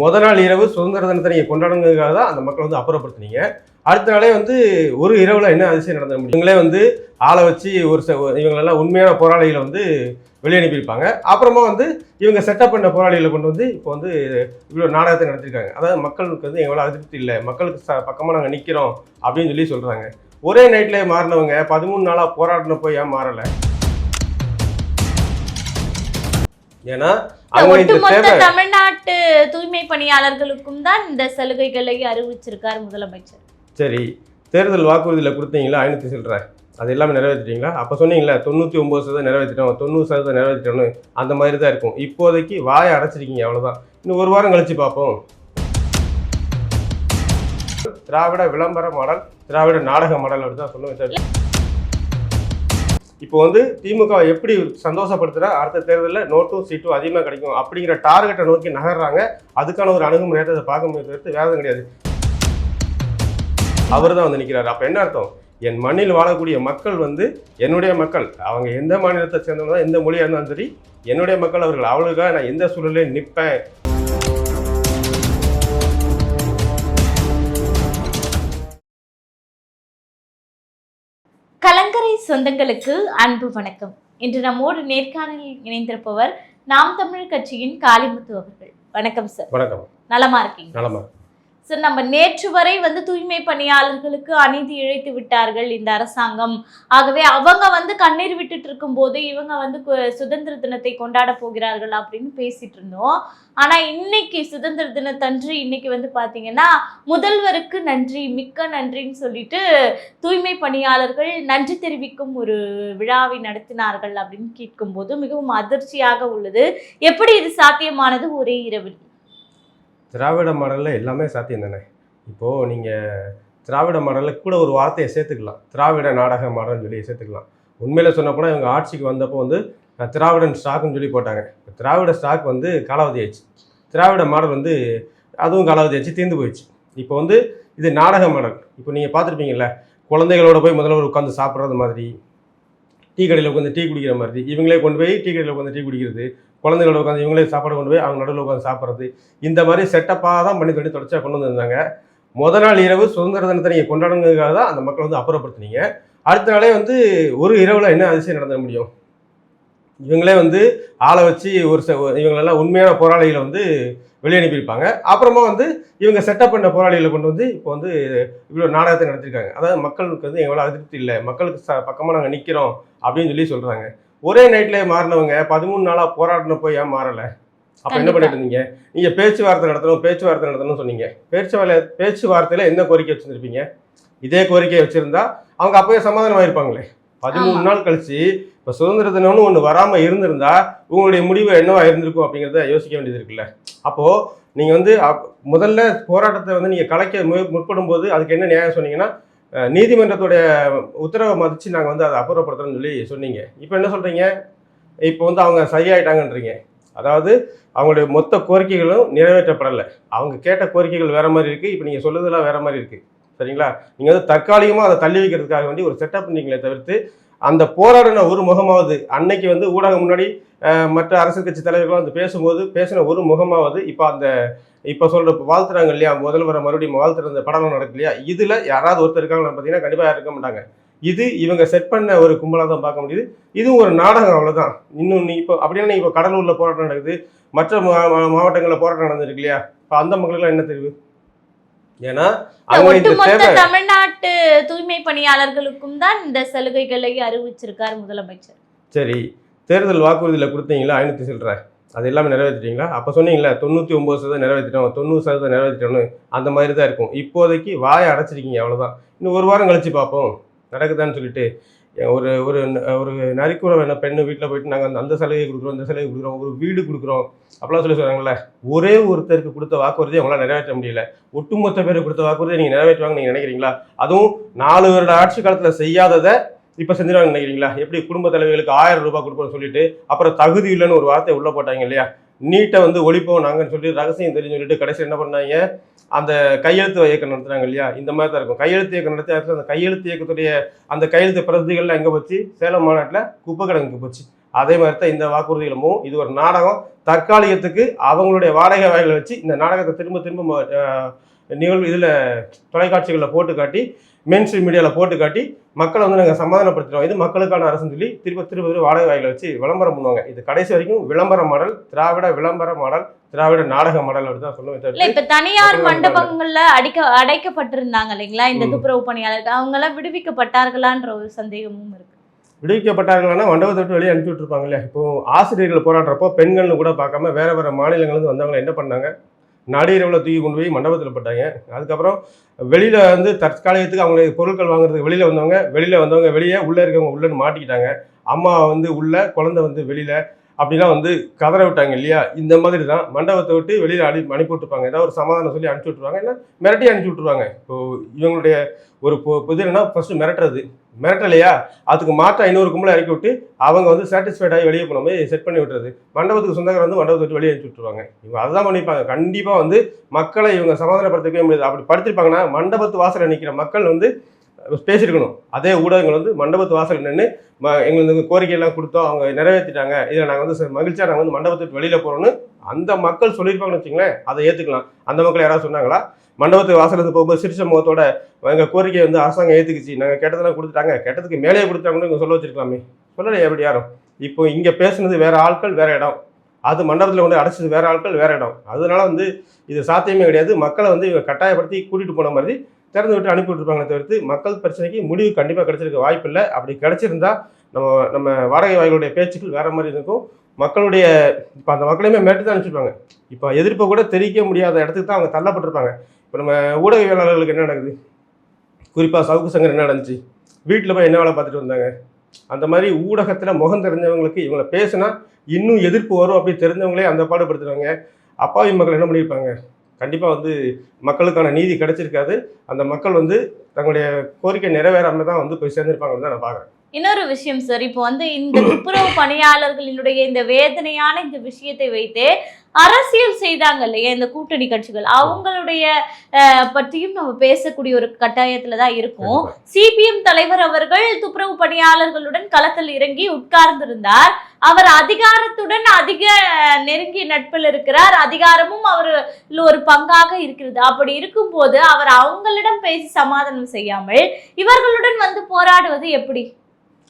முத நாள் இரவு சுதந்திர தினத்தை நீங்கள் கொண்டாடுங்கிறதுக்காக தான் அந்த மக்களை வந்து அப்புறப்படுத்துனீங்க. அடுத்த நாளே வந்து ஒரு இரவில் என்ன அதிசயம் நடந்த முடியும்? இவங்களே வந்து ஆளை வச்சு ஒரு இவங்களெல்லாம் உண்மையான போராளிகளை வந்து வெளியே அனுப்பியிருப்பாங்க. அப்புறமா வந்து இவங்க செட்டப் பண்ண போராளிகளை கொண்டு வந்து இப்போ வந்து இவ்வளோ நாடகத்தை நடத்திருக்காங்க அதாவது மக்களுக்கு வந்து எவ்வளோ அதிருப்தி இல்லை. மக்களுக்கு ச பக்கமாக நாங்கள் நிற்கிறோம் அப்படின்னு சொல்லி சொல்கிறாங்க ஒரே நைட்டில் மாறினவங்க பதிமூணு நாளாக போராடினப்போ ஏன் மாறலை? ஏன்னா ஒட்டுமொத்த தமிழ்நாட்டு தூய்மை பணியாளர்களுக்கும் தான் இந்த சலுகைகளை அறிவிச்சிருக்கார் முதலமைச்சர். சரி தேர்தல் வாக்குறுதியில் கொடுத்தீங்களா? ஐநூற்றி சில்லற. அது எல்லாமே நிறைவேற்றிட்டீங்களா? அப்போ சொன்னீங்களா தொண்ணூற்றி ஒம்பது சதவீதம் நிறைவேற்றிட்டோம் தொண்ணூறு சதவீதம் நிறைவேற்றிட்டோம்னு அந்த மாதிரி தான் இருக்கும். இப்போதைக்கு வாயை அடைச்சிருக்கீங்க அவ்வளோதான் இன்னும் ஒரு வாரம் கழிச்சு பார்ப்போம். திராவிட விளம்பர மாடல் திராவிட நாடக மாடல் அப்படி தான் சொல்லுவேன் சார். இப்போ வந்து திமுக எப்படி சந்தோஷப்படுத்துகிறா அடுத்த தேர்தலில் நோட்டும் சீட்டும் அதிகமாக கிடைக்கும் அப்படிங்கிற டார்கெட்டை நோக்கி நகர்றாங்க. அதுக்கான ஒரு அணுகுமுறையை அதை பார்க்க முடியாது தவிர்த்து கிடையாது. அவர் தான் வந்து நிற்கிறாரு அப்போ என்ன அர்த்தம்? என் மண்ணில் வாழக்கூடிய மக்கள் வந்து என்னுடைய மக்கள். அவங்க எந்த மாநிலத்தை சேர்ந்தவங்க எந்த மொழியாக இருந்தாலும் சரி என்னுடைய மக்கள் அவர்கள். அவளுக்காக நான் எந்த சூழலையும் நிற்பேன் கலங்கரை சொந்தங்களுக்கு அன்பு வணக்கம். இன்று நம்மோடு நேர்காணலில் இணைந்திருப்பவர் நாம் தமிழ் கட்சியின் காளிமுத்து அவர்கள். வணக்கம் சார் வணக்கம். நலமா இருக்கீங்க? நலமா சார் நம்ம நேற்று வரை வந்து தூய்மை பணியாளர்களுக்கு அநீதி இழைத்து விட்டார்கள் இந்த அரசாங்கம். ஆகவே அவங்க வந்து கண்ணீர் விட்டுட்டு இருக்கும்போது இவங்க வந்து சுதந்திர தினத்தை கொண்டாட போகிறார்கள் அப்படின்னு பேசிட்டு இருந்தோம். ஆனா இன்னைக்கு சுதந்திர தினத்தன்று இன்னைக்கு வந்து பாத்தீங்கன்னா முதல்வருக்கு நன்றி மிக்க நன்றின்னு சொல்லிட்டு தூய்மை பணியாளர்கள் நன்றி தெரிவிக்கும் ஒரு விழாவை நடத்தினார்கள் அப்படின்னு கேட்கும்போது மிகவும் அதிர்ச்சியாக உள்ளது. எப்படி இது சாத்தியமானது? ஒரே இரவில். திராவிட மாடலில் எல்லாமே சாத்தியம் தானே? இப்போது நீங்கள் திராவிட மாடலில் கூட ஒரு வார்த்தையை சேர்த்துக்கலாம். திராவிட நாடக மாடல்னு சொல்லி சேர்த்துக்கலாம். உண்மையில் சொன்னப்போனால் இவங்க ஆட்சிக்கு வந்தப்போ வந்து திராவிடன் ஸ்டாக்னு சொல்லி போட்டாங்க. திராவிட ஸ்டாக் வந்து காலாவதி ஆயிடுச்சு. திராவிட மாடல் வந்து அதுவும் காலாவதி ஆச்சு தீர்ந்து போயிடுச்சு. இப்போ வந்து இது நாடக மாடல். இப்போ நீங்கள் பார்த்துருப்பீங்கல்ல குழந்தைகளோட போய் முதல்வர் உட்காந்து சாப்பிட்றது மாதிரி. டீ கடையில் உட்காந்து டீ குடிக்கிற மாதிரி இவங்களே கொண்டு போய் டீ கடையில் உட்காந்து டீ குடிக்கிறது. குழந்தைகளோட உட்காந்து இவங்களே சாப்பாடு கொண்டு போய் அவங்க நடுவில் உட்காந்து சாப்பிட்றது. இந்த மாதிரி செட்டப்பாக தான் பண்ணி பண்ணி தொடர்ச்சியாக கொண்டு வந்திருந்தாங்க. முத நாள் இரவு சுதந்திர தினத்தை நீங்கள் கொண்டாடுங்கிறதுக்காக தான் அந்த மக்களை வந்து அப்புறப்படுத்துனீங்க. அடுத்த நாளே வந்து ஒரு இரவில் என்ன அதிசயம் நடந்துட முடியும்? இவங்களே வந்து ஆளை வச்சு ஒரு ச இவங்களெல்லாம் உண்மையான போராளிகளை வந்து வெளியே அனுப்பியிருப்பாங்க. அப்புறமா வந்து இவங்க செட்டப் பண்ண போராளிகளை கொண்டு வந்து இப்போ வந்து இவ்வளோ நாடகத்தை நடத்திருக்காங்க. அதாவது மக்களுக்கு வந்து எவ்வளோ அதிருப்தி இல்லை. மக்களுக்கு ச பக்கமாக நாங்கள் நிற்கிறோம் அப்படின்னு சொல்லி சொல்கிறாங்க ஒரே நைட்லேயே மாறினவங்க பதிமூணு நாளாக போராடினப்போ ஏன் மாறலை? அப்போ என்ன. பண்ணிட்டு இருந்தீங்க? நீங்கள் பேச்சுவார்த்தை நடத்தணும் பேச்சுவார்த்தை நடத்தணும்னு சொன்னீங்க. பேச்சுவார்த்தை பேச்சுவார்த்தையில் என்ன கோரிக்கை வச்சுருப்பீங்க இதே கோரிக்கையை வச்சுருந்தா அவங்க அப்போயே சமாதானம் ஆயிருப்பாங்களே. பதிமூணு. நாள் கழிச்சு இப்போ சுதந்திர தினம்னு ஒன்று வராமல் இருந்திருந்தா உங்களுடைய முடிவு என்னவா இருந்திருக்கும் அப்படிங்கிறத யோசிக்க வேண்டியது இருக்குல்ல. அப்போது நீங்கள் வந்து அப்- முதல்ல போராட்டத்தை வந்து நீங்கள் கலைக்க மு- முற்படும் போது அதுக்கு என்ன நியாயம் சொன்னீங்கன்னா நீதிமன்றத்துடைய உத்தரவை மதித்து நாங்கள் வந்து அதை அப்புறப்படுத்துறோம்னு சொல்லி சொன்னீங்க. இப்போ என்ன சொல்கிறீங்க இப்போ வந்து அவங்க சரியாயிட்டாங்கன்றீங்க. அதாவது அவங்களுடைய மொத்த கோரிக்கைகளும் நிறைவேற்றப்படலை. அவங்க கேட்ட கோரிக்கைகள் வேறு மாதிரி இருக்குது இப்போ நீங்கள் சொல்லுறதுலாம் வேறு மாதிரி இருக்குது சரிங்களா? நீங்கள் வந்து தற்காலிகமாக அதை தள்ளி வைக்கிறதுக்காக வேண்டி ஒரு செட்டப் பண்ணீங்களே தவிர்த்து அந்த போராடின ஒரு முகமாவது அன்னைக்கு வந்து ஊடகம் முன்னாடி மற்ற அரசியல் கட்சி தலைவர்களும் வந்து பேசும்போது பேசின ஒரு முகமாவது இப்போ அந்த இப்போ சொல்ற வாழ்த்துறாங்க இல்லையா முதல்வரை மறுபடியும் வாழ்த்துற அந்த படம் நடக்கு இல்லையா இதில் யாராவது ஒருத்தர் இருக்காங்கன்னு பார்த்தீங்கன்னா கண்டிப்பாக இருக்க மாட்டாங்க. இது இவங்க செட் பண்ண ஒரு கும்பலாக தான் பார்க்க முடியுது. இதுவும் ஒரு நாடகம் அவ்வளோதான் இன்னும் நீ இப்போ அப்படின்னா இப்போ கடலூர்ல போராட்டம் நடக்குது மற்ற மா- மா- மாவட்டங்களில் போராட்டம் நடந்திருக்கு இல்லையா இப்போ அந்த மக்களுக்கெல்லாம் என்ன தெரிவு? ஏன்னா ஒட்டுமொத்த தமிழ்நாட்டு தூய்மை பணியாளர்களுக்கும் தான் இந்த சலுகைகளை அறிவிச்சிருக்கார் முதலமைச்சர். சரி தேர்தல் வாக்குறுதியில் கொடுத்தீங்களா? ஐநூற்றி சில்லற. அது எல்லாமே நிறைவேற்றிட்டீங்களா? அப்போ சொன்னீங்களா தொண்ணூற்றி ஒம்பது சதவீதம் நிறைவேற்றிட்டோம் தொண்ணூறு சதவீதம் நிறைவேற்றிட்டோம்னு அந்த மாதிரி தான் இருக்கும். இப்போதைக்கு வாயை அடைச்சிருக்கீங்க அவ்வளோதான் இன்னும் ஒரு வாரம் கழிச்சு பார்ப்போம். நடக்குதான்னு சொல்லிட்டு ஒரு ஒரு ஒரு நரிக்குற வேணா பெண்ணு வீட்டில் போயிட்டு நாங்கள் அந்த அந்த சலுகை கொடுக்குறோம் இந்த சலுகை கொடுக்குறோம் ஒரு வீடு கொடுக்குறோம் அப்படிலாம் சொல்லி சொல்கிறாங்கல்ல ஒரே ஒருத்தருக்கு கொடுத்த வாக்குறுதியை அவங்களால் நிறைவேற்ற முடியல. ஒட்டுமொத்த பேருக்கு கொடுத்த வாக்குறுதியை நீங்கள் நிறைவேற்றுவாங்க நீங்கள் நினைக்கிறீங்களா? அதுவும் நாலு வருட ஆட்சி காலத்தில் செய்யாததை இப்போ செஞ்சிருவாங்க நினைக்கிறீங்களா? எப்படி குடும்ப தலைவர்களுக்கு ஆயிரம் ரூபாய் கொடுப்போம்னு சொல்லிட்டு அப்புறம் தகுதி இல்லைன்னு ஒரு வார்த்தை உள்ளே போட்டாங்க இல்லையா? நீட்டை வந்து ஒழிப்போம் நாங்கன்னு சொல்லி ரகசியம் தெரிஞ்சு சொல்லிட்டு கடைசி என்ன பண்ணாங்க? அந்த கையெழுத்து இயக்கம் நடத்துனாங்க இல்லையா? இந்த மாதிரி தான் இருக்கும். கையெழுத்து இயக்கம் நடத்தி அந்த கையெழுத்து இயக்கத்துடைய அந்த கையெழுத்து பிரதிகள்லாம் எங்கே போச்சு? சேலம் மாநாட்டில் குப்பை கிடங்குக்கு போச்சு. அதே மாதிரி தான் இந்த வாக்குறுதிகளும் இது ஒரு நாடகம். தற்காலிகத்துக்கு அவங்களுடைய வாடகை வாய்களை வச்சு இந்த நாடகத்தை திரும்ப திரும்ப நிகழ்வு இதில் தொலைக்காட்சிகளில் போட்டு காட்டி மெயின் ஸ்ட்ரீம் மீடியாவில் போட்டு காட்டி மக்களை வந்து நாங்கள் சமாதானப்படுத்துறோம் இது மக்களுக்கான அரசுன்னு சொல்லி திரும்ப திரும்ப வாடகை வாய்களை வச்சு விளம்பரம் பண்ணுவாங்க. இது கடைசி வரைக்கும் விளம்பர மாடல் திராவிட விளம்பர மாடல் திராவிட நாடக மாடல் அப்படி தான் சொல்லுவேன் இல்ல இப்ப தனியார் மண்டபங்கள்ல அடிக்க அடைக்கப்பட்டிருந்தாங்க இல்லைங்களா? இந்த. துப்புரவு பணியாளர்கள். அவங்க எல்லாம் விடுவிக்கப்பட்டார்களான்ற ஒரு சந்தேகமும் இருக்கு. விடுவிக்கப்பட்டார்கள்னா மண்டபத்தை விட்டு வெளியே அனுப்பி விட்டுருப்பாங்க இல்லையா இப்போ ஆசிரியர்கள் போராடுறப்போ பெண்கள்னு கூட பார்க்காம வேற வேற மாநிலங்கள்லேருந்து வந்தவங்க என்ன பண்ணாங்க? நடிகரவில் தூக்கி கொண்டு போய் மண்டபத்தில் போட்டாங்க. அதுக்கப்புறம் வெளியில் வந்து தற்காலிகத்துக்கு அவங்களுக்கு பொருட்கள் வாங்குறதுக்கு வெளியில் வந்தவங்க வெளியில் வந்தவங்க வெளியே உள்ளே இருக்கவங்க உள்ளேன்னு மாட்டிக்கிட்டாங்க. அம்மா வந்து உள்ள குழந்தை வந்து வெளியில் அப்படிலாம் வந்து கதற விட்டாங்க இல்லையா? இந்த மாதிரி தான் மண்டபத்தை விட்டு வெளியில் அடி அனுப்பி விட்டுருப்பாங்க ஏதாவது ஒரு சமாதானம் சொல்லி அனுப்பிச்சி விட்ருவாங்க இல்லை மிரட்டி அனுப்பிச்சி விட்ருவாங்க இப்போ இவங்களுடைய ஒரு பொ- புது ஃபர்ஸ்ட் மிரட்டுறது. மிரட்டலையா? அதுக்கு மாற்ற ஐநூறு கும்பலை இறக்கி விட்டு அவங்க வந்து சாட்டிஸ்ஃபைட் ஆகி வெளியே போன மாதிரி செட் பண்ணி விட்டுறது. மண்டபத்துக்கு சொந்தக்காரர் வந்து மண்டபத்தை விட்டு வெளியே அனுப்பிச்சி விட்டுருவாங்க. இவங்க அதுதான் பண்ணிப்பாங்க. கண்டிப்பாக வந்து மக்களை இவங்க சமாதானப்படுத்தவே முடியாது. அப்படி படுத்திருப்பாங்கன்னா மண்டபத்து வாசலில் நிற்கிற மக்கள் வந்து பேசியிருக்கணும் அதே ஊடகங்கள் வந்து மண்டபத்து வாசல் நின்று ம எங்களுக்கு கோரிக்கையெல்லாம் கொடுத்தோம் அவங்க நிறைவேற்றிட்டாங்க. இதில் நாங்கள் வந்து மகிழ்ச்சியாக நாங்கள் வந்து மண்டபத்துக்கு வெளியில் போகிறோன்னு அந்த மக்கள் சொல்லியிருப்பாங்கன்னு வச்சுங்களேன் அதை ஏற்றுக்கலாம் அந்த மக்கள் யாராவது சொன்னாங்களா? மண்டபத்து வாசலுக்கு இருந்து போகும்போது சிரிச்ச முகத்தோட எங்கள் கோரிக்கையை வந்து அரசாங்கம் ஏற்றுக்குச்சு நாங்கள் கெட்டதெல்லாம் கொடுத்துட்டாங்க. கெட்டதுக்கு மேலேயே கொடுத்தாங்கன்னு சொல்ல வச்சிருக்கலாமே. சொல்லலை எப்படி யாரும்? இப்போ இங்கே பேசுனது வேறு ஆட்கள் வேறு இடம். அது மண்டபத்தில் கொண்டு அடைச்சது வேறு ஆட்கள் வேறு இடம். அதனால வந்து இது சாத்தியமே கிடையாது. மக்களை வந்து இவங்க கட்டாயப்படுத்தி கூட்டிகிட்டு போன மாதிரி திறந்து விட்டு அனுப்பி விட்டுருப்பாங்களே தவிர்த்து மக்கள் பிரச்சனைக்கு முடிவு கண்டிப்பாக கிடைச்சிருக்க வாய்ப்பு இல்லை அப்படி கிடைச்சிருந்தா நம்ம நம்ம வாடகை வாய்களுடைய பேச்சுக்கள் வேற மாதிரி இருக்கும். மக்களுடைய இப்போ அந்த மக்களையுமே மேட்டு தான் அனுப்பிச்சிருப்பாங்க. இப்போ எதிர்ப்பை கூட தெரிவிக்க முடியாத இடத்துக்கு தான் அவங்க தள்ளப்பட்டிருப்பாங்க. இப்போ நம்ம ஊடகவியலாளர்களுக்கு என்ன நடக்குது? குறிப்பாக சவுக்கு சங்கர் என்ன நடந்துச்சு? வீட்டில் போய் என்ன வேலை பார்த்துட்டு வந்தாங்க? அந்த மாதிரி ஊடகத்தில் முகம் தெரிஞ்சவங்களுக்கு இவங்களை பேசுனா இன்னும் எதிர்ப்பு வரும் அப்படி தெரிஞ்சவங்களே அந்த பாடுபடுத்துறாங்க அப்பாவி மக்கள் என்ன பண்ணியிருப்பாங்க? கண்டிப்பாக வந்து மக்களுக்கான நீதி கிடைச்சிருக்காது. அந்த மக்கள் வந்து தங்களுடைய கோரிக்கை நிறைவேறாமல் தான் வந்து போய் சேர்ந்திருப்பாங்கன்னு தான் நான் பார்க்குறேன் இன்னொரு விஷயம் சார் இப்போ வந்து இந்த துப்புரவு பணியாளர்களினுடைய இந்த வேதனையான இந்த விஷயத்தை வைத்து அரசியல் செய்தாங்க இல்லையா இந்த கூட்டணி கட்சிகள்? அவங்களுடைய பற்றியும் நம்ம பேசக்கூடிய ஒரு கட்டாயத்துல தான் இருக்கும். சிபிஎம் தலைவர் அவர்கள் துப்புரவு பணியாளர்களுடன் களத்தில் இறங்கி உட்கார்ந்திருந்தார். அவர் அதிகாரத்துடன் அதிக நெருங்கிய நட்பில் இருக்கிறார். அதிகாரமும் அவர் ஒரு பங்காக இருக்கிறது. அப்படி இருக்கும்போது அவர் அவங்களிடம் பேசி சமாதானம் செய்யாமல் இவர்களுடன் வந்து போராடுவது எப்படி?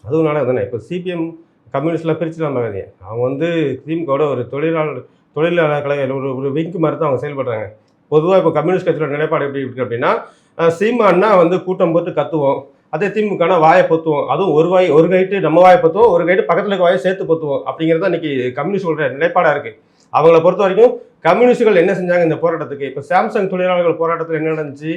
அதுவும் நாடகம் தானே இப்போ சிபிஎம் கம்யூனிஸ்ட்லாம் பிரிச்சுலாம் பார்க்காதீங்க அவங்க வந்து திமுகவோட ஒரு தொழிலாளர் தொழிலாளர் கலைகள் ஒரு ஒரு விங்க் மாதிரி தான் அவங்க செயல்படுறாங்க. பொதுவாக இப்போ கம்யூனிஸ்ட் கட்சியோட நிலைப்பாடு எப்படி இருக்கு அப்படின்னா அஹ் சீமான்னா வந்து கூட்டம் போட்டு கத்துவோம். அதே திமுகனா வாயை பொத்துவோம். அதுவும் ஒரு வாய் ஒரு கைட்டு நம்ம வாயை பொத்துவோம் ஒரு கைட்டு பக்கத்தில் இருக்க வாயை சேர்த்து பொத்துவோம் அப்படிங்கிறது இன்னைக்கு கம்யூனிஸ்டோட நிலைப்பாடாக இருக்குது அவங்கள பொறுத்த வரைக்கும் கம்யூனிஸ்டுகள் என்ன செஞ்சாங்க இந்த போராட்டத்துக்கு? இப்போ சாம்சங் தொழிலாளர்கள் போராட்டத்தில் என்ன நடந்துச்சு?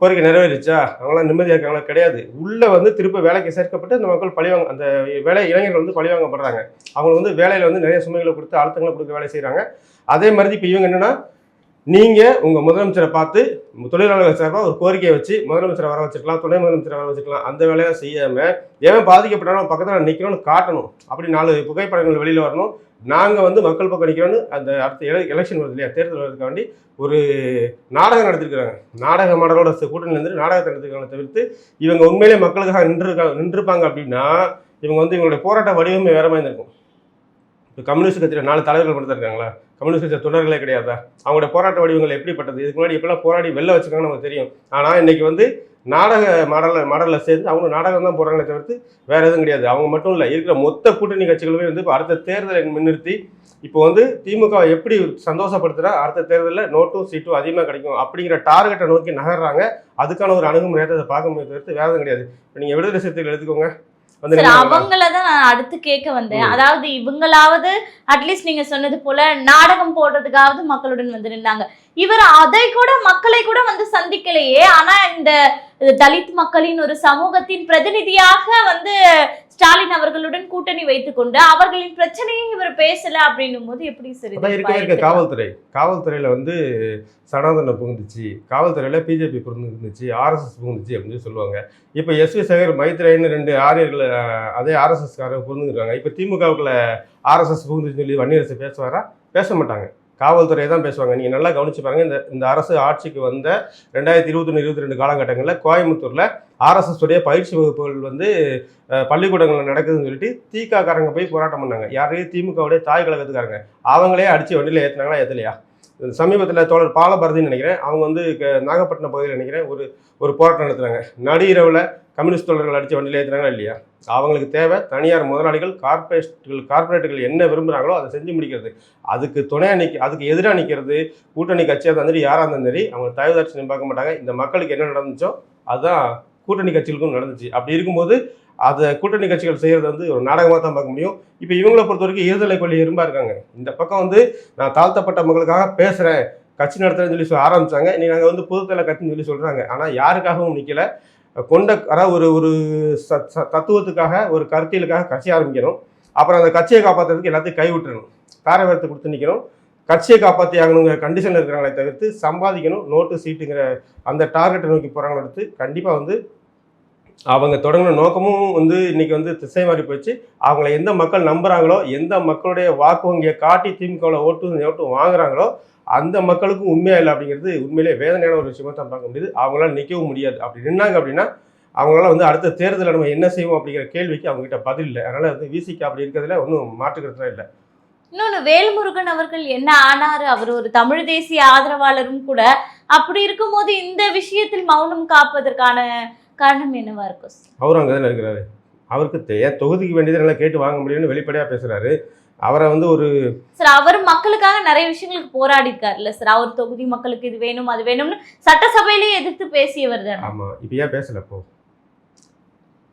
கோரிக்கை நிறைவேறிச்சா? அவங்களாம் நிம்மதியாக இருக்காங்களா? கிடையாது. உள்ளே வந்து திரும்ப வேலைக்கு சேர்க்கப்பட்டு அந்த மக்கள் பழிவாங்க அந்த வேலை இளைஞர்கள் வந்து பழிவாங்கப்படுறாங்க அவங்க வந்து வேலையில் வந்து நிறைய சுமைகளை கொடுத்து அழுத்தங்களை கொடுக்க வேலை செய்கிறாங்க அதே மாதிரி இப்போ இவங்க என்னென்னா நீங்கள் உங்கள் முதலமைச்சரை பார்த்து தொழிலாளர்கள் சார்பாக ஒரு கோரிக்கையை வச்சு முதலமைச்சரை வர வச்சுக்கலாம் துணை முதலமைச்சரை வர வச்சுக்கலாம் அந்த வேலையை செய்யாமல் எவன் பாதிக்கப்பட்டாலும் பக்கத்தில் நிற்கணும்னு காட்டணும். அப்படி நாலு புகைப்படங்கள் வெளியில் வரணும். நாங்கள் வந்து மக்கள் பக்கம் நிற்கிறோன்னு அந்த அடுத்த எல எலெக்ஷன் வருது இல்லையா? தேர்தல் வருதுக்காண்டி ஒரு நாடகம் நடத்திருக்கிறாங்க. நாடக மாடலோட கூட்டணி இருந்து நாடகத்தை நடத்திருக்காங்க தவிர்த்து இவங்க உண்மையிலே மக்களுக்காக நின்றுருக்காங்க நின்றுருப்பாங்க அப்படின்னா இவங்க வந்து இவங்களுடைய போராட்ட வடிவமே வேற மாதிரி இருக்கும் இப்போ கம்யூனிஸ்ட் கட்சியில் நாலு தலைவர்கள் மட்டும் இருக்காங்களா? கம்யூனிஸ்ட் கட்சி தொடர்களே கிடையாதா? அவங்களோட போராட்ட வடிவங்கள் எப்படிப்பட்டது? இதுக்கு முன்னாடி எப்படிலாம் போராடி வெளில வச்சுருக்காங்கன்னு நமக்கு தெரியும். ஆனால் இன்றைக்கி வந்து நாடக மாடலில் மாடலில் சேர்ந்து அவங்க நாடகம் தான் போடுறாங்களே தவிர்த்து வேறு எதுவும் கிடையாது. அவங்க மட்டும் இல்லை இருக்கிற மொத்த கூட்டணி கட்சிகளுமே வந்து இப்போ அடுத்த தேர்தலை முன்னிறுத்தி இப்போ வந்து திமுக எப்படி சந்தோஷப்படுத்துகிறா அடுத்த தேர்தலில் நோட்டும் சீட்டும் அதிகமாக கிடைக்கும் அப்படிங்கிற டார்கெட்டை நோக்கி நகர்றாங்க. அதுக்கான ஒரு அணுகுமுறையாக அதை பார்க்க முடியாது தவிர்த்து வேறு எதுவும் கிடையாது. இப்போ நீங்கள் விடுதலை சிறுத்தைகள் எடுத்துக்கோங்க. வந்து சரி நின்னாங்க. அவங்கள தான் நான் அடுத்து கேட்க வந்தேன். அதாவது இவங்களாவது அட்லீஸ்ட் நீங்க சொன்னது போல நாடகம் போடுறதுக்காவது மக்களுடன் வந்து நின்னாங்க இவர் அதை கூட மக்களை கூட வந்து சந்திக்கலையே ஆனா இந்த தலித் மக்களின் ஒரு சமூகத்தின் பிரதிநிதியாக வந்து ஸ்டாலின் அவர்களுடன் கூட்டணி வைத்துக்கொண்டு அவர்களின் பிரச்சனையை இவர் பேசல அப்படின்னும் போது எப்படி சரி இருக்க காவல்துறை. காவல்துறையில் வந்து சனாதனம் புகுந்துச்சு. காவல்துறையில் பிஜேபி புகுந்துச்சு ஆர்எஸ்எஸ் புகுந்துச்சு அப்படின்னு சொல்லி சொல்லுவாங்க. இப்போ எஸ்வி சேகர் மைத்ரேன்னு ரெண்டு ஆரியர்கள் அதே ஆர்எஸ்எஸ்காரங்க புகுந்துருக்காங்க. இப்போ திமுகவுக்குள்ள ஆர்எஸ்எஸ் புகுந்துச்சுன்னு சொல்லி வன்னியரசு பேசுவாரா? பேச மாட்டாங்க. காவல்துறையை தான் பேசுவாங்க. நீங்கள் நல்லா கவனிச்சு பாருங்க. இந்த இந்த அரசு ஆட்சிக்கு வந்த ரெண்டாயிரத்தி இருபத்தொன்று இருபத்தி ரெண்டு காலகட்டங்களில் கோயம்புத்தூரில் ஆர்எஸ்எஸ் உடைய பயிற்சி வகுப்புகள் வந்து பள்ளிக்கூடங்களில் நடக்குதுன்னு சொல்லிட்டு தீகாக்காரங்க போய் போராட்டம் பண்ணாங்க. யாரையும் திமுகவுடைய தாய் கழகத்துக்காரங்க. அவங்களே அடிச்சு வண்டியில் ஏற்றுனாங்களா ஏற்றலையா சமீபத்தில் தோழர் பாலபாரதின்னு நினைக்கிறேன். அவங்க வந்து நாகப்பட்டினம் பகுதியில் நினைக்கிறேன். ஒரு ஒரு போராட்டம் நடத்துகிறாங்க நடு இரவில் கம்யூனிஸ்ட் தோழர்கள் அடித்து வண்டியில் ஏற்றுனாங்களா இல்லையா? அவங்களுக்கு தேவை. தனியார் முதலாளிகள் கார்பரேட்டுகள் கார்பரேட்டுகள் என்ன விரும்புகிறாங்களோ அதை செஞ்சு முடிக்கிறது. அதுக்கு துணையாக நிற்க அதுக்கு எதிராக நிற்கிறது கூட்டணி கட்சியாக இருந்தாலும் சரி யாராக இருந்தாலும் சரி அவங்க தயவுதாட்சியம் பார்க்க மாட்டாங்க. இந்த மக்களுக்கு என்ன நடந்துச்சோ அதுதான் கூட்டணி கட்சிகளுக்கும் நடந்துச்சு. அப்படி இருக்கும்போது அதை கூட்டணி கட்சிகள் செய்கிறது வந்து ஒரு நாடகமாக தான் பார்க்க முடியும். இப்போ இவங்களை பொறுத்த வரைக்கும் இருதலை கொள்ளி இரும்பாக இருக்காங்க. இந்த பக்கம் வந்து நான் தாழ்த்தப்பட்ட மக்களுக்காக பேசுகிறேன் கட்சி நடத்துறேன்னு சொல்லி சொல்ல ஆரம்பித்தாங்க நீ நாங்கள் வந்து பொதுத்தலை கட்சின்னு சொல்லி சொல்கிறாங்க ஆனால் யாருக்காகவும் நிற்கலை கொண்ட அதாவது ஒரு ஒரு ச- ச- தத்துவத்துக்காக ஒரு கருத்தியலுக்காக கட்சி ஆரம்பிக்கணும். அப்புறம் அந்த கட்சியை காப்பாற்றுறதுக்கு எல்லாத்தையும் கைவிட்டுறணும் தாரவரத்தை கொடுத்து நிற்கணும் கட்சியை காப்பாற்றி ஆகணுங்கிற கண்டிஷனில் இருக்கிறாங்களே தவிர்த்து சம்பாதிக்கணும். நோட்டு சீட்டுங்கிற அந்த டார்கெட்டை நோக்கி போகிறாங்கன்னு எடுத்து கண்டிப்பாக வந்து அவங்க தொடங்கின நோக்கமும் வந்து இன்னைக்கு வந்து திசை மாறி போச்சு அவங்கள எந்த மக்கள் நம்புகிறாங்களோ எந்த மக்களுடைய வாக்கு வங்கியை காட்டி திமுகவில் ஓட்டு ஓட்டு வாங்குறாங்களோ அந்த மக்களுக்கும் உண்மையா இல்லை அப்படிங்கிறது உண்மையிலே வேதனையான ஒரு விஷயமா தான் பார்க்க முடியுது. அவங்களால நிற்கவும் முடியாது. அப்படி நின்னாங்க அப்படின்னா அவங்களால வந்து அடுத்த தேர்தலில் நம்ம என்ன செய்வோம் அப்படிங்கிற கேள்விக்கு அவங்ககிட்ட பதில் இல்லை. அதனால வந்து விசிக்கு அப்படி இருக்கிறதுல ஒன்றும் மாற்றுக்கிறதுலாம் இல்லை. இன்னொன்று வேல்முருகன் அவர்கள் என்ன ஆனாரு? அவர் ஒரு தமிழ் தேசிய ஆதரவாளரும் கூட. அப்படி இருக்கும்போது இந்த விஷயத்தில் மௌனம் காப்பதற்கான காரணம் என்னவா இருக்கும்? அவரும் அங்கே தானே இருக்கிறாரு. அவருக்கு தே- தொகுதிக்கு வேண்டியதை நல்லா கேட்டு வாங்க முடியும்னு வெளிப்படையாக பேசுறாரு. அவரை வந்து ஒரு சார் அவர் மக்களுக்காக நிறைய விஷயங்களுக்கு போராடி இருக்காருல்ல சார். அவர் தொகுதி மக்களுக்கு இது வேணும் அது வேணும்னு சட்டசபையிலேயே எதிர்த்து பேசியவர் தானே. ஆமாம் இப்போ ஏன் பேசல இப்போ?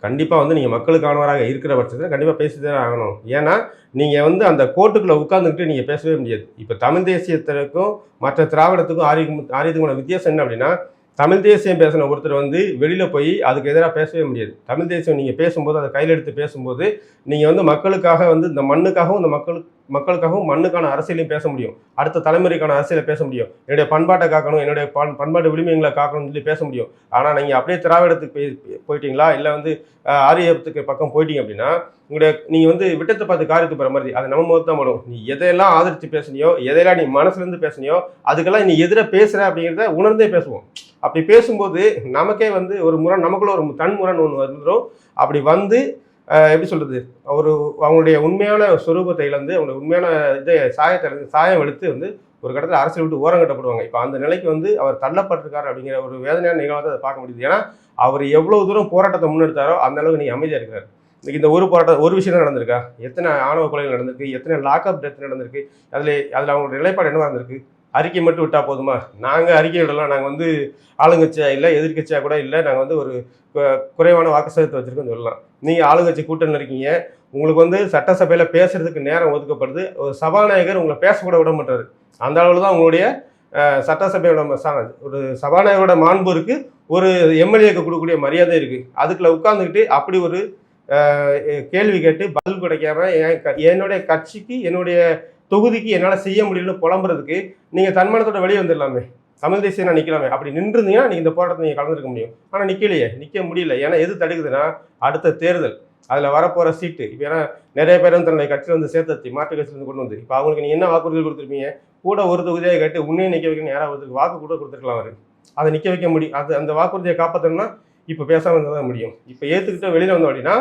கண்டிப்பாக வந்து நீங்கள் மக்களுக்கானவராக இருக்கிற பட்சத்தில் கண்டிப்பாக பேசி தான் ஆகணும். ஏன்னா நீங்கள் வந்து அந்த கோர்ட்டுக்குள்ளே உட்காந்துக்கிட்டு நீங்கள் பேசவே முடியாது. இப்போ தமிழ் தேசியத்திற்கும் மற்ற திராவிடத்துக்கும் ஆரிய ஆரியத்துக்குமான வித்தியாசம் என்ன அப்படின்னா தமிழ் தேசியம் பேசின ஒருத்தர் வந்து வெளியில் போய் அதுக்கு எதிராக பேசவே முடியாது. தமிழ் தேசியம் நீங்கள் பேசும்போது அதை கையில் எடுத்து பேசும்போது நீங்கள் வந்து மக்களுக்காக வந்து இந்த மண்ணுக்காகவும் இந்த மக்களுக்கு மக்களுக்காகவும் மண்ணுக்கான அரசியலையும் பேச முடியும். அடுத்த தலைமுறைக்கான அரசியலை பேச முடியும். என்னுடைய பண்பாட்டை காக்கணும் என்னுடைய பண் பண்பாட்டு விளிமையங்களை காக்கணும்னு சொல்லி பேச முடியும். ஆனால் நீங்கள் அப்படியே திராவிடத்துக்கு போய் போயிட்டீங்களா? இல்லை வந்து ஆரியத்துக்கு பக்கம் போயிட்டீங்க அப்படின்னா உங்களுடைய நீங்கள் வந்து விட்டத்தை பார்த்து காரியத்து போகிற மாதிரி அது நம்ம முகத்து தான் வரும் நீ எதையெல்லாம் ஆதரித்து பேசுனியோ எதையெல்லாம் நீ மனசுலேருந்து பேசுனியோ அதுக்கெல்லாம் நீ எதிராக பேசுகிற அப்படிங்கிறத உணர்ந்தே பேசுவோம். அப்படி பேசும்போது நமக்கே வந்து ஒரு முரண் நமக்குள்ள ஒரு தன் முரண் ஒன்று வந்துடும் அப்படி வந்து எப்படி சொல்கிறது ஒரு அவங்களுடைய உண்மையான சுரூபத்தை இழந்து அவங்களுடைய உண்மையான இதை சாயத்தை சாயம் எடுத்து வந்து ஒரு கட்டத்தில் அரசியல் விட்டு ஓரம் கட்டப்படுவாங்க. இப்போ அந்த நிலைக்கு வந்து அவர் தள்ளப்பட்டிருக்காரு அப்படிங்கிற ஒரு வேதனையான நிகழ்வாக அதை பார்க்க முடியுது. ஏன்னா அவர் எவ்வளோ தூரம் போராட்டத்தை முன்னெடுத்தாரோ அந்த அளவுக்கு நீ அமைதியாக இருக்கிறார். இன்னைக்கு இந்த ஒரு போராட்டம் ஒரு விஷயம் தான் நடந்திருக்கா? எத்தனை ஆணவ கொலைகள் நடந்திருக்கு? எத்தனை லாக்அப் டெத் நடந்திருக்கு? அதில் அதில் அவங்களோட நிலைப்பாடு என்னவாக இருந்திருக்கு? அறிக்கை மட்டும் விட்டால் போதுமா? நாங்கள் அறிக்கை விடலாம். நாங்கள் வந்து ஆளுங்கட்சியாக இல்லை எதிர்கட்சியாக கூட இல்லை. நாங்கள் வந்து ஒரு குறைவான வாக்கு சதவீதத்தை வச்சிருக்கோம் சொல்லலாம். நீங்கள் ஆளுங்கட்சி கூட்டணியில் இருக்கீங்க. உங்களுக்கு வந்து சட்டசபையில் பேசுகிறதுக்கு நேரம் ஒதுக்கப்படுது. ஒரு சபாநாயகர் உங்களை பேசக்கூட விட மாட்டார். அந்த அளவில் தான் உங்களுடைய சட்டசபையோட ஒரு சபாநாயகரோட மாண்பு இருக்குது ஒரு எம்எல்ஏக்கு கொடுக்கக்கூடிய மரியாதை இருக்குது அதுக்குள்ள உட்காந்துக்கிட்டு அப்படி ஒரு கேள்வி கேட்டு பதில் கிடைக்காம க- என்னுடைய கட்சிக்கு என்னுடைய தொகுதிக்கு என்னால் செய்ய முடியலன்னு புலம்புறதுக்கு நீங்கள் தன்மானத்தோட வெளியே வந்துடலாமே. தமிழ் தேசியம் நான் நிற்கலாமே அப்படி நின்றுருந்தீங்கன்னா நீங்கள் இந்த போராட்டத்தை நீங்கள் கலந்துருக்க முடியும். ஆனால் நிற்கலையே நிற்க முடியல. ஏன்னா எது தடுக்குதுன்னா அடுத்த தேர்தல். அதில் வரப்போகிற சீட்டு. இப்போ ஏன்னா நிறைய பேர் வந்து தன்னுடைய கட்சியில் வந்து சேர்த்து மாற்று கட்சியிலேருந்து கொண்டு வந்து. இப்போ அவங்களுக்கு நீங்கள் என்ன வாக்குறுதி கொடுத்துருப்பீங்க? கூட ஒரு தொகுதியாக கேட்டு உன்னையும் நிற்க வைக்கணும் யாராவது ஒருத்தருக்கு வாக்கு கூட கொடுத்துருக்கலாம் அவர். அதை நிற்க வைக்க முடியும் அது அந்த வாக்குறுதியை காப்பாற்றணும்னா இப்போ பேசாமல் இருந்தால் தான் முடியும். இப்போ ஏற்றுக்கிட்ட வெளியில் வந்தோம் அப்படின்னா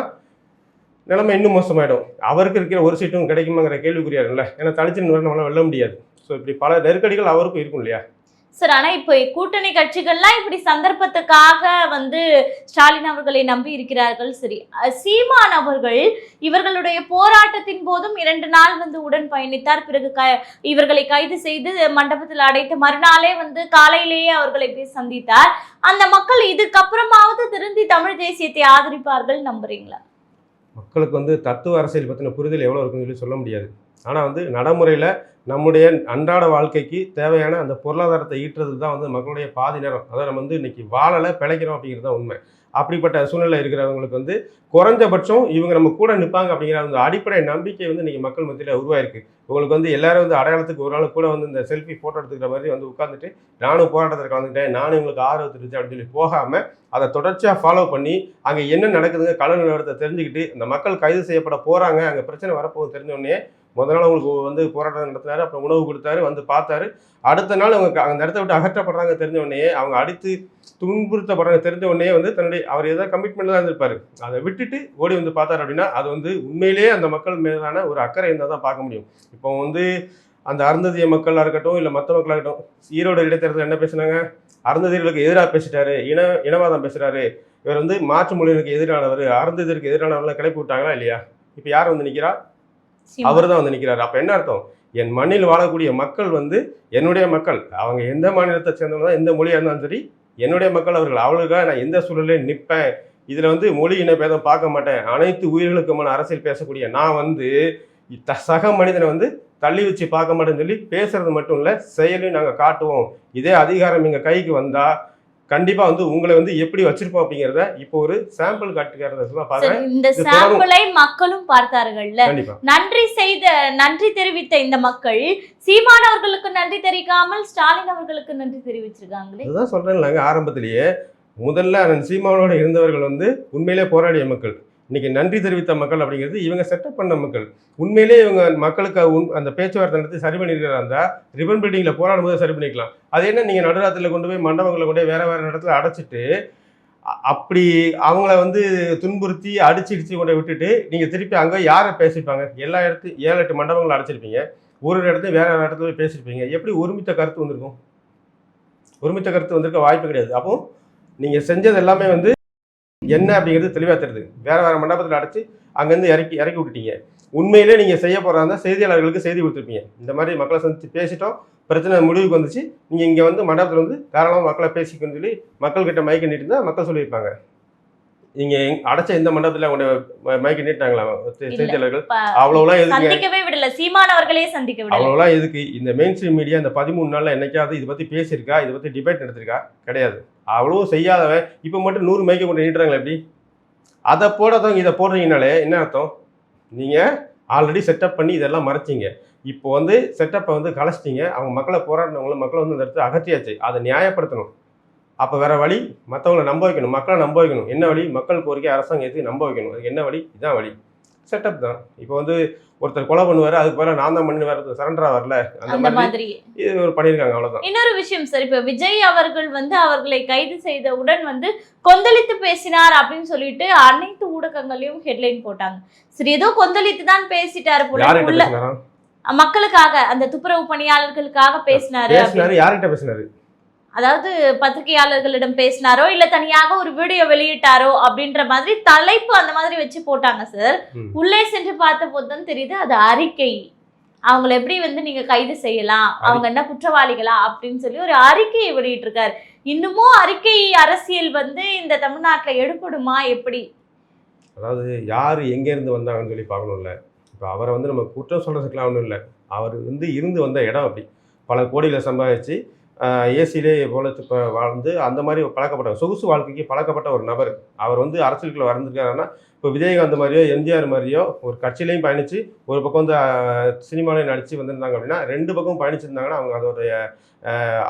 நிலைமை இன்னும் மோசமாயிடும். அவருக்கு இருக்கிற ஒரு சீட்டும் கிடைக்குமாங்கிற கேள்விக்குரியாருல்ல ஏன்னா தனிச்சு நின்று நம்மளால வெல்ல முடியாது. ஸோ இப்படி பல நெருக்கடிகள் அவருக்கும் இருக்கும் இல்லையா? சார் ஆனா இப்போ கூட்டணி கட்சிகள்லாம் இப்படி சந்தர்ப்பத்துக்காக வந்து ஸ்டாலின் அவர்களை நம்பி இருக்கிறார்கள். சரி சீமான் அவர்கள் இவர்களுடைய போராட்டத்தின் போதும் இரண்டு நாள் வந்து உடன் பயணித்தார். பிறகு க இவர்களை கைது செய்து மண்டபத்தில் அடைத்து மறுநாளே வந்து காலையிலேயே அவர்களை போய் சந்தித்தார். அந்த மக்கள் இதுக்கப்புறமாவது திருந்தி தமிழ் தேசியத்தை ஆதரிப்பார்கள் நம்புறீங்களா? மக்களுக்கு வந்து தத்துவ அரசியல் பற்றின புரிதல் எவ்வளோ இருக்குன்னு சொல்லி சொல்ல முடியாது. ஆனால் வந்து நடைமுறையில் நம்முடைய அன்றாட வாழ்க்கைக்கு தேவையான அந்த பொருளாதாரத்தை ஈட்டுறது தான் வந்து மக்களுடைய பாதி நேரம். அதாவது நம்ம வந்து இன்றைக்கி வாழலை பிழைக்கிறோம் அப்படிங்கிறது தான் உண்மை. அப்படிப்பட்ட சூழ்நிலை இருக்கிறவங்களுக்கு வந்து குறைஞ்சபட்சம் இவங்க நம்ம கூட நிற்பாங்க அப்படிங்கிற அந்த அடிப்படை நம்பிக்கை வந்து நீங்கள் மக்கள் மத்தியில் உருவாயிருக்கு. உங்களுக்கு வந்து எல்லாரும் வந்து அடையாளத்துக்கு ஒரு நாள் கூட வந்து இந்த செல்ஃபி ஃபோட்டோ எடுத்துக்கிற மாதிரி வந்து உட்காந்துட்டு நானும் போராட்டத்தில் கலந்துக்கிட்டேன் நானும் உங்களுக்கு ஆதரவு தெரிஞ்சு அப்படின்னு சொல்லி போகாமல் அதை தொடர்ச்சியாக ஃபாலோ பண்ணி அங்கே என்ன நடக்குதுங்க கள நிலவரத்தை தெரிஞ்சுக்கிட்டு இந்த மக்கள் கைது செய்யப்பட போகிறாங்க அங்கே பிரச்சனை வரப்போகுது தெரிஞ்சோடனே முதல் நாள் அவங்களுக்கு வந்து போராட்டம் நடத்தினாரு அப்புறம் உணவு கொடுத்தாரு வந்து பார்த்தாரு. அடுத்த நாள் அவங்க அந்த இடத்த விட்டு அகற்றப்படுறாங்க தெரிஞ்ச உடனே அவங்க அடித்து துன்புறுத்தப்படுறாங்க தெரிஞ்ச உடனே வந்து தன்னுடைய அவர் ஏதாவது கமிட்மெண்ட் தான் இருந்திருப்பாரு. அதை விட்டுட்டு ஓடி வந்து பார்த்தாரு அப்படின்னா அது வந்து உண்மையிலேயே அந்த மக்கள் மீதான ஒரு அக்கறை இருந்தால் தான் பார்க்க முடியும். இப்போ வந்து அந்த அருந்ததிய மக்களாக இருக்கட்டும் இல்லை மற்ற மக்களாக இருக்கட்டும் ஈரோடு இடைத்தேர்தல் என்ன பேசுனாங்க? அருந்ததியர்களுக்கு எதிராக பேசிட்டாரு இன இனவாதம் பேசுகிறாரு இவர் வந்து மாற்று மொழிகளுக்கு எதிரானவர் அருந்ததியருக்கு எதிரானவர்லாம் கிளப்பி விட்டாங்களா இல்லையா? இப்போ யார் வந்து நிற்கிறா அவர் தான் வந்து நிற்கிறாரு அப்போ என்ன அர்த்தம்? என் மண்ணில் வாழக்கூடிய மக்கள் வந்து என்னுடைய மக்கள். அவங்க எந்த மாநிலத்தை சேர்ந்தவங்க எந்த மொழியாக இருந்தாலும் சரி என்னுடைய மக்கள் அவர்கள். அவளுக்காக நான் எந்த சூழலையும் நிற்பேன்? இதில் வந்து மொழி இன பேதம் பார்க்க மாட்டேன். அனைத்து உயிர்களுக்குமான அரசியல் பேசக்கூடிய நான் வந்து த- சக மனிதனை வந்து தள்ளி வச்சு பார்க்க மாட்டேன்னு சொல்லி பேசுறது மட்டும் இல்லை செயலையும் நாங்கள் காட்டுவோம். இதே அதிகாரம் எங்கள் கைக்கு வந்தால் கண்டிப்பாக வந்து உங்களை வந்து எப்படி வச்சிருப்போம் அப்படிங்கிறத இப்போ ஒரு சாம்பிள் காட்டுக்கிறத இந்த சாம்பிளை மக்களும் பார்த்தார்கள்ல. நன்றி செய்த நன்றி தெரிவித்த இந்த மக்கள் சீமான் அவர்களுக்கு நன்றி தெரிவிக்காமல் ஸ்டாலின் அவர்களுக்கு நன்றி தெரிவிச்சிருக்காங்களே. அதுதான் சொல்றேன்லங்க ஆரம்பத்திலேயே. முதல்ல சீமானோட இருந்தவர்கள் வந்து உண்மையிலே போராடிய மக்கள். இன்னைக்கு நன்றி தெரிவித்த மக்கள் அப்படிங்கிறது இவங்க செட்டப் பண்ண மக்கள். உண்மையிலே இவங்க மக்களுக்கு உன் அந்த பேச்சுவார்த்தை நடத்தி சரி பண்ணிருக்கிறா இருந்தால் ரிபன் பில்டிங்கில் போராடும் போது சரி பண்ணிக்கலாம். அது என்ன நீங்கள் நடுராத்திரில கொண்டு போய் மண்டபங்களை கொண்டு போய் வேறு வேறு இடத்துல அடைச்சிட்டு அப்படி அவங்கள வந்து துன்புறுத்தி அடிச்சு இடிச்சு கொண்டு விட்டுட்டு நீங்கள் திருப்பி அங்கே யாரை பேசிப்பாங்க? எல்லா இடத்து ஏழு எட்டு மண்டபங்களை அடைச்சிருப்பீங்க. ஒரு ஒரு இடத்துல வேற வேறு இடத்துல போய் பேசியிருப்பீங்க எப்படி ஒருமித்த கருத்து வந்திருக்கும்? ஒருமித்த கருத்து வந்திருக்க வாய்ப்பு கிடையாது. அப்போ நீங்கள் செஞ்சது எல்லாமே வந்து என்ன அப்படிங்கிறது தெளிவாக தெரியுது. வேற வேற மண்டபத்தில் அடைச்சு அங்கேருந்து இறக்கி இறக்கி விட்டுட்டீங்க. உண்மையிலே நீங்கள் செய்ய போகிறதா செய்தியாளர்களுக்கு செய்தி கொடுத்துருப்பீங்க. இந்த மாதிரி மக்களை சந்திச்சு பேசிட்டோம். பிரச்சனை முடிவுக்கு வந்துச்சு. நீங்கள் இங்கே வந்து மண்டபத்தில் வந்து தாராளமாக மக்களை பேசிக்கணும்னு சொல்லி மக்கள்கிட்ட மயக்க நீட்டிருந்தா மக்கள் சொல்லியிருப்பாங்க. நீங்கள் அடைச்ச எந்த மண்டபத்தில் உங்களுடைய மயக்க நீட்டாங்களா செய்தியாளர்கள்? அவ்வளோலாம் எதுக்கு? சந்திக்கவே விடல. சீமான் அவர்களே சந்திக்க விடல. அவ்வளோலாம் எதுக்கு? இந்த மெயின் ஸ்ட்ரீம் மீடியா இந்த பதிமூணு நாளில் என்னைக்காவது இதை பற்றி பேசியிருக்கா? இதை பற்றி டிபேட் நடத்திருக்கா கிடையாது. அவ்வளோ செய்யாதவன். இப்போ மட்டும் நூறு மைக்க கொண்டு நீட்டுறாங்களே எப்படி? அதை போடாதவங்க இதை போடுறீங்கனாலே என்ன அர்த்தம்? நீங்கள் ஆல்ரெடி செட்டப் பண்ணி இதெல்லாம் மறைச்சிங்க. இப்போ வந்து செட்டப்பை வந்து கலைச்சிட்டிங்க. அவங்க மக்களை போராடினவங்களும் மக்களை வந்து அந்த இடத்துல அகற்றியாச்சு. அதை நியாயப்படுத்தணும். அப்போ வேறு வழி மற்றவங்களை நம்ப வைக்கணும். மக்களை நம்ப வைக்கணும். என்ன வழி? மக்கள் கோரிக்கை அரசாங்கத்துக்கு நம்ப வைக்கணும். அதுக்கு என்ன வழி? இதான் வழி. செட்டப் தான். இப்போ வந்து ஒருத்தர் கொலை பண்ணுவார் அதுக்கு பதிலா நான் தான் பண்ணி வரது சரண்டரா வரல. அந்த மாதிரி இது ஒரு பண்ணியிருக்காங்க அவ்வளோதான் இன்னொரு விஷயம் சார் இப்ப விஜய் அவர்கள் வந்து அவர்களை கைது செய்தவுடன் வந்து கொந்தளித்து பேசினார் அப்படின்னு சொல்லிட்டு அனைத்து ஊடகங்களையும் ஹெட்லைன் போட்டாங்க. சரி ஏதோ கொந்தளித்து தான் பேசிட்டாரு போல மக்களுக்காக அந்த துப்புரவு பணியாளர்களுக்காக. பேசினாரு யார்கிட்ட பேசினாரு? அதாவது பத்திரிகையாளர்களிடம் பேசினாரோ இல்ல தனியாக ஒரு வீடியோ வெளியிட்டாரோ அப்படின்ற மாதிரி தலைப்பு அந்த மாதிரி வச்சு போட்டாங்க சார். உள்ளே சென்று பார்த்த போது தான் தெரியுது அது அறிக்கை. அவங்கள எப்படி வந்து நீங்க கைது செய்யலாம்? அவங்க என்ன குற்றவாளிகளா? அப்படின்னு சொல்லி ஒரு அறிக்கையை வெளியிட்டு இருக்காரு இன்னமும் அறிக்கை அரசியல் வந்து இந்த தமிழ்நாட்டுல எடுபடுமா? எப்படி? அதாவது யார் எங்கேருந்து வந்தாங்கன்னு சொல்லி பார்க்கணும்ல. இப்போ அவரை வந்து நம்ம குற்றம் சொல்கிறதுக்குலாம் ஒன்றும் இல்லை. அவர் வந்து இருந்து வந்த இடம் அப்படி. பல கோடிகளை சம்பாதிச்சு ஏசிலே போல இப்போ வாழ்ந்து அந்த மாதிரி பழக்கப்பட்ட சொகுசு வாழ்க்கைக்கு பழக்கப்பட்ட ஒரு நபர். அவர் வந்து அரசியலுக்குள்ள வந்திருக்காருன்னா இப்போ விஜயகாந்த் மாதிரியோ எம்ஜிஆர் மாதிரியோ ஒரு கட்சியிலையும் பயணித்து ஒரு பக்கம் வந்து சினிமாலையும் நடித்து வந்திருந்தாங்க அப்படின்னா ரெண்டு பக்கம் பயணிச்சிருந்தாங்கன்னா அவங்க அதோடைய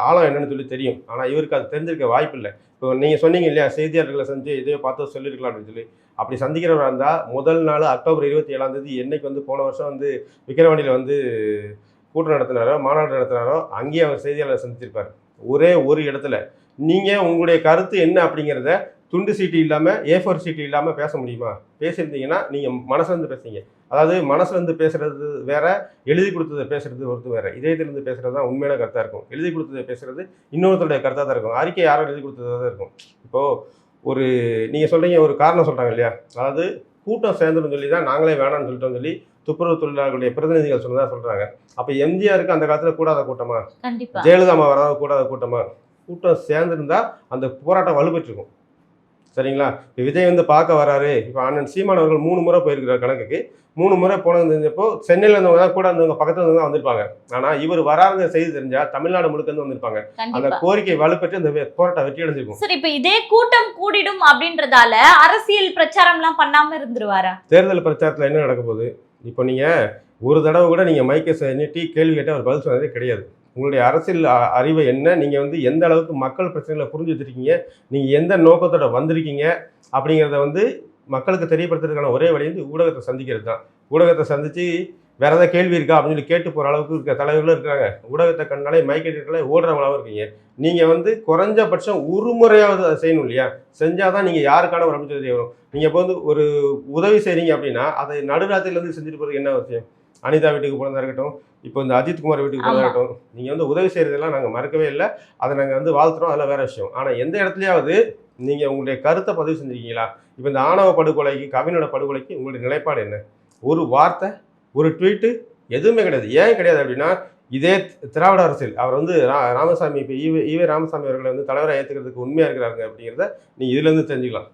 ஆழம் என்னன்னு சொல்லி தெரியும். ஆனால் இவருக்கு அது தெரிஞ்சிருக்க வாய்ப்பு இல்லை இப்போ நீங்கள் சொன்னீங்க இல்லையா செய்தியாளர்களை செஞ்சு இதையோ பார்த்து சொல்லியிருக்கலாம் அப்படின்னு சொல்லி. அப்படி சந்திக்கிறவராக இருந்தால் முதல் நாள் அக்டோபர் இருபத்தி ஏழாம் தேதி என்னைக்கு வந்து போன வருஷம் வந்து விக்கிரவாண்டியில் வந்து கூட்டம் நடத்தினாரோ மாநாடு நடத்தினாரோ அங்கேயே அவர் செய்தியாளர் சந்திச்சிருப்பார். ஒரே ஒரு இடத்துல. நீங்கள் உங்களுடைய கருத்து என்ன அப்படிங்கிறத துண்டு சீட்டு இல்லாமல் ஏ ஃபோர் சீட்டு இல்லாமல் பேச முடியுமா? பேசியிருந்தீங்கன்னா நீங்கள் மனசுலேருந்து பேசுங்க. அதாவது மனசுலேருந்து பேசுறது வேற எழுதி கொடுத்ததை பேசுறது ஒருத்தர் வேற. இதயத்திலிருந்து பேசுறது தான் உண்மையான கருத்தாக இருக்கும். எழுதி கொடுத்ததை பேசுறது இன்னொருத்தருடைய கருத்தாக தான் இருக்கும். அறிக்கை யாரும் எழுதி கொடுத்ததாக தான் இருக்கும். இப்போது ஒரு நீங்கள் சொல்கிறீங்க ஒரு காரணம் சொல்கிறாங்க இல்லையா? அதாவது கூட்டம் சேர்ந்துடும் சொல்லி தான் நாங்களே வேணாம்னு சொல்லிட்டோம் சொல்லி துப்புரவு தொழிலாளர்களுடைய பிரதிநிதிகள் சொன்னதாக சொல்கிறாங்க அப்போ எம்ஜிஆருக்கு அந்த காலத்தில் கூடாத கூட்டமா? கண்டிப்பா. ஜெயலலிதா அம்மா வராத கூடாத கூட்டமா? கூட்டம் சேர்ந்துருந்தா அந்த போராட்டம் வலுப்பெற்றிருக்கும். சரிங்களா? இப்போ விஜய் வந்து பார்க்க வராரு. இப்போ அண்ணன் சீமான் அவர்கள் மூணு முறை போயிருக்கிறார் கணக்குக்கு. மூணு முறை போனது தெரிஞ்சப்போ சென்னையில் இருந்தவங்க தான் கூட இருந்தவங்க பக்கத்துல இருந்தவங்க தான் வந்திருப்பாங்க. ஆனால் இவர் வராருங்க செய்தி தெரிஞ்சா தமிழ்நாடு முழுக்க இருந்து வந்திருப்பாங்க. அந்த கோரிக்கை வலுப்பெற்று அந்த போராட்டம் வெற்றி அடைஞ்சிருக்கும். சரி இப்ப இதே கூட்டம் கூடிடும் அப்படின்றதால அரசியல் பிரச்சாரம் எல்லாம் பண்ணாம இருந்துருவாரா? தேர்தல் பிரச்சாரத்தில் என்ன நடக்க போகுது? இப்போ நீங்கள் ஒரு தடவை கூட நீங்கள் மைக்கை ச- நீட்டி கேள்வி கேட்டால் அவர் பதில் சொன்னதே கிடையாது. உங்களுடைய அரசியல் அறிவை என்ன? நீங்கள் வந்து எந்த அளவுக்கு மக்கள் பிரச்சனைகளை புரிஞ்சு வச்சுருக்கீங்க? நீங்கள் எந்த நோக்கத்தோட வந்திருக்கீங்க? அப்படிங்கிறத வந்து மக்களுக்கு தெரியப்படுத்துறதுக்கான ஒரே வழி வந்து ஊடகத்தை சந்திக்கிறது தான். ஊடகத்தை சந்தித்து வேற ஏதாவது கேள்வி இருக்கா அப்படின்னு சொல்லி கேட்டு போகிற அளவுக்கு இருக்க தலைவர்களும் இருக்காங்க ஊடகத்தை கண்டாலே மைக்கெட்டாலே ஓடுறவங்களாவும் இருக்கீங்க. நீங்கள் வந்து குறைஞ்சபட்சம் ஒரு முறையாவது அதை செய்யணும் இல்லையா? செஞ்சால் தான் நீங்கள் யாருக்கான ஒரு அமைச்சர் வரும் நீங்கள் இப்போ வந்து ஒரு உதவி செய்கிறீங்க அப்படின்னா அதை நடுராத்திரிலேருந்து செஞ்சுட்டு போகிறதுக்கு என்ன அவசியம்? அனிதா வீட்டுக்கு போனதா இருக்கட்டும் இப்போ இந்த அஜித் குமார் வீட்டுக்கு போனதா ஆமா. இருக்கட்டும் நீங்கள் வந்து உதவி செய்கிறதெல்லாம் நாங்கள் மறக்கவே இல்லை. அதை நாங்கள் வந்து வாழ்த்துறோம். அதெல்லாம் வேற விஷயம். ஆனால் எந்த இடத்துலையாவது நீங்கள் உங்களுடைய கருத்தை பதிவு செஞ்சிருக்கீங்களா? இப்போ இந்த ஆணவ படுகொலைக்கு கவினோட படுகொலைக்கு உங்களுடைய நிலைப்பாடு என்ன? ஒரு வார்த்தை ஒரு ட்வீட்டு எதுவுமே கிடையாது. ஏன் கிடையாது அப்படின்னா இதே திராவிட அரசியல். அவர் வந்து ரா- ராமசாமி இப்போ ஈவே ஈவே ராமசாமி அவர்களை வந்து தலைவராக ஏற்றுக்கிறதுக்கு உண்மையாக இருக்கிறாங்க அப்படிங்கிறத நீ இதுலேருந்து தெரிஞ்சுக்கலாம்.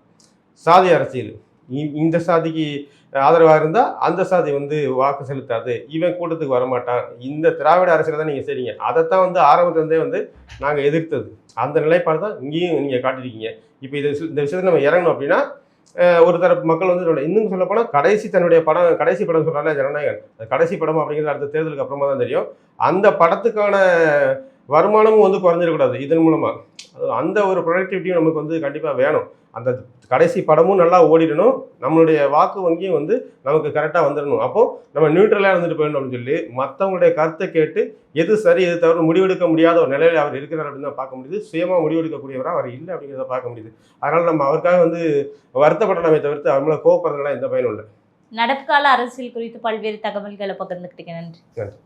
சாதி அரசியல். இ- இந்த சாதிக்கு ஆதரவாக இருந்தால் அந்த சாதி வந்து வாக்கு செலுத்தாது. இவன் கூட்டத்துக்கு வரமாட்டான். இந்த திராவிட அரசியலை தான் நீங்கள் செய்றீங்க. அதைத்தான் வந்து ஆரம்பத்துலேருந்தே வந்து நாங்கள் எதிர்த்தது. அந்த நிலைப்பாடு தான் இங்கேயும் நீங்கள் காட்டியிருக்கீங்க. இப்போ இது இந்த விஷயத்தில் நம்ம இறங்கணும் அப்படின்னா ஒரு தரப்பு மக்கள் வந்து என்னோட- இன்னும் சொல்ல போனால் கடைசி தன்னுடைய படம் கடைசி படம் சொல்கிறாங்க ஜனநாயகன். கடைசி படம் அப்படிங்கிறது அடுத்த தேர்தலுக்கு அப்புறமா தான் தெரியும். அந்த படத்துக்கான வருமானமும் வந்து குறைஞ்சிடக்கூடாது இதன் மூலமாக அந்த ஒரு ப்ரொடக்டிவிட்டியும் நமக்கு வந்து கண்டிப்பாக வேணும். அந்த கடைசி படமும் நல்லா ஓடிடணும். நம்மளுடைய வாக்கு வங்கியும் வந்து நமக்கு கரெக்டாக வந்துடணும். அப்போ நம்ம நியூட்ரலாக இருந்துட்டு போயிடணும் அப்படின்னு சொல்லி மற்றவங்களுடைய கருத்தை கேட்டு எது சரி எது தவறு முடிவெடுக்க முடியாத ஒரு நிலையில் அவர் இருக்கிறார் அப்படின்னு தான் பார்க்க முடியுது. சுயமாக முடிவெடுக்கக்கூடியவராக அவர் இல்லை அப்படிங்கிறத பார்க்க முடியுது. அதனால் நம்ம அவருக்காக வந்து வருத்தப்படலாமே தவிர்த்து அவர் மேலே கோவப்படுறதுனால எந்த பயனும் இல்லை. நடப்பு கால அரசியல் குறித்து பல்வேறு தகவல்களை பகிர்ந்துக்கிட்டீங்க நன்றி. நன்றி.